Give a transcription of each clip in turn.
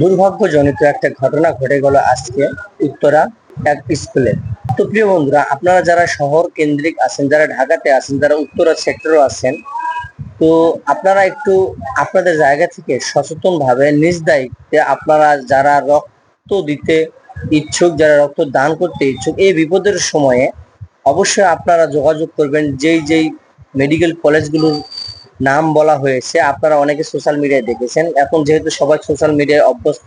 দুর্ভাগ্যজনিত একটা ঘটনা ঘটে গেল আজকে উত্তরা এক স্কুলে। তো প্রিয় বন্ধুরা, আপনারা যারা শহর কেন্দ্রিক আছেন, যারা ঢাকাতে আছেন, যারা উত্তরা সেক্টরও আছেন, তো আপনারা একটু আপনাদের জায়গা থেকে সচেতন ভাবে নিজ দায়িত্বে আপনারা যারা রক্ত দিতে ইচ্ছুক, যারা রক্ত দান করতে ইচ্ছুক, এই বিপদের সময়ে অবশ্যই আপনারা যোগাযোগ করবেন, যেই যেই মেডিকেল কলেজগুলোর নাম বলা হয়েছে, আপনারা অনেকে সোশ্যাল মিডিয়ায় দেখেছেন। এখন যেহেতু সবাই সোশ্যাল মিডিয়ায় অভ্যস্ত,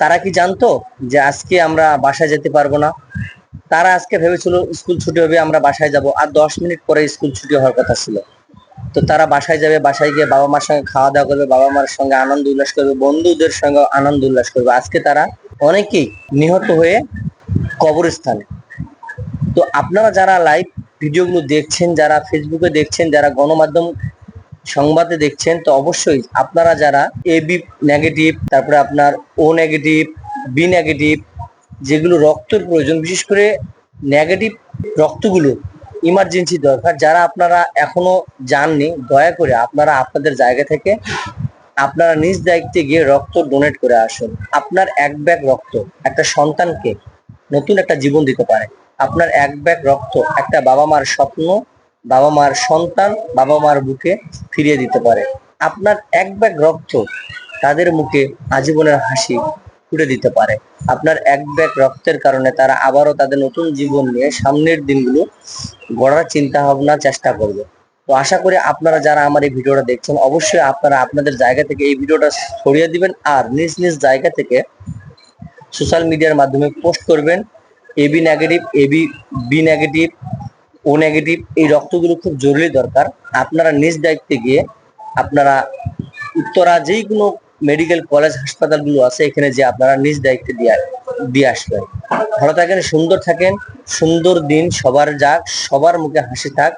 তারা কি জানতো যে আজকে আমরা বাসায় যেতে পারব না? তারা আজকে ভেবেছিল স্কুল ছুটি হবে, আমরা বাসায় যাব। আর দশ মিনিট পরে স্কুল ছুটি হওয়ার কথা ছিল। তো তারা বাসায় যাবে, বাসায় গিয়ে বাবা মার সঙ্গে খাওয়া দাওয়া করবে, বাবা মার সঙ্গে আনন্দ উল্লাস করবে, বন্ধুদের সঙ্গে আনন্দ উল্লাস করবে। আজকে তারা অনেকেই নিহত হয়ে কবরস্থানে। তো আপনারা যারা লাইভ ভিডিওগুলো দেখছেন, যারা ফেসবুকে দেখছেন, যারা গণমাধ্যম সংবাদে দেখছেন, তো অবশ্যই আপনারা যারা এ বি নেগেটিভ তারপরে আপনার ও নেগেটিভ বি নেগেটিভ যেগুলো রক্তের প্রয়োজন, বিশেষ করে নেগেটিভ রক্তগুলো ইমার্জেন্সি দরকার, যারা আপনারা এখনও যাননি, দয়া করে আপনারা আপনাদের জায়গা থেকে আপনারা নিজ দায়িত্বে গিয়ে রক্ত ডোনেট করে আসুন। আপনার এক ব্যাগ রক্ত, একটা সন্তানকে নতুন একটা জীবন দিতে পারে। আপনার এক ব্যাগ রক্ত, একটা বাবা মার স্বপ্ন বাবা মার সন্তান বাবা মার বুকে ফিরিয়ে দিতে পারে। আপনার এক ব্যাগ রক্ত তাদের মুখে আজীবনের হাসি ফুটে দিতে পারে। আপনার এক ব্যাগ রক্তের কারণে তারা আবারও তাদের নতুন জীবন নিয়ে সামনের দিনগুলো গড়ার চিন্তা ভাবনা চেষ্টা করবে। তো আশা করি আপনারা যারা আমার এই ভিডিওটা দেখছেন, অবশ্যই আপনারা আপনাদের জায়গা থেকে এই ভিডিওটা ছড়িয়ে দিবেন আর নিজ নিজ জায়গা থেকে সোশ্যাল মিডিয়ার মাধ্যমে পোস্ট করবেন। AB negative AB B negative O negative এই রক্তগুলো খুব জরুরি দরকার। আপনারা নিজ দায়িত্বে গিয়ে আপনারা উত্তরা যেই কোনো মেডিকেল কলেজ হাসপাতালগুলো আছে, এখানে যে আপনারা নিজ দায়িত্বে দিয়ে দিয়ে আসবেন। ভালো থাকেন, সুন্দর থাকেন, সুন্দর দিন সবার যাক, সবার মুখে হাসি থাক।